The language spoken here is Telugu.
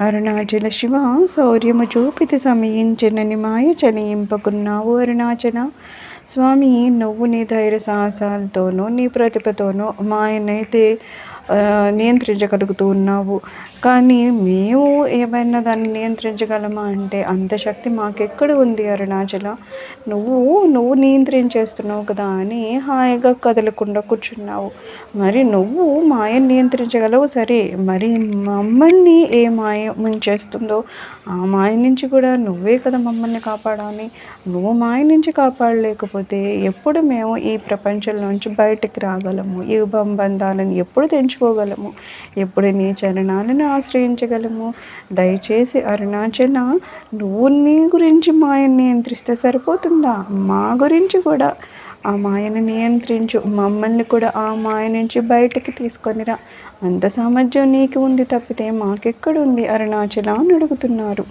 అరుణాచల శివ శౌర్యము చూపితి సమయించినని మాయ చలింపకున్నావు అరుణాచల. స్వామి నువ్వు నీ ధైర్య సాహసాలతోనూ నీ ప్రతిభతోనూ మాయనైతే నియంత్రించగలుగుతూ ఉన్నావు. కానీ మేము ఏమైనా దాన్ని నియంత్రించగలమా అంటే అంత శక్తి మాకెక్కడ ఉంది అరుణాచల? నువ్వు నువ్వు నియంత్రించేస్తున్నావు కదా అని హాయిగా కదలకుండా కూర్చున్నావు. మరి నువ్వు మాయను నియంత్రించగలవు? సరే మరి మమ్మల్ని ఏ మాయ ముంచేస్తుందో? ఆ మాయ నుంచి కూడా నువ్వే కదా మమ్మల్ని కాపాడాలి. నువ్వు మాయ నుంచి కాపాడలేకపోతే ఎప్పుడు మేము ఈ ప్రపంచం నుంచి బయటికి రాగలము? ఈ బంధాలను ఎప్పుడు తెంచుకోగలము ఎప్పుడు నీ చరణాలను ఆశ్రయించగలము? దయచేసి అరుణాచల నువ్వు నీ గురించి మాయను నియంత్రిస్తే సరిపోతుందా? మా గురించి కూడా. ఆ మాయను నియంత్రించు. మమ్మల్ని కూడా ఆ మాయ నుంచి బయటకి తీసుకొనిరా అంత సామర్థ్యం నీకు ఉంది తప్పితే మాకెక్కడుంది? అరుణాచల అని అడుగుతున్నారు.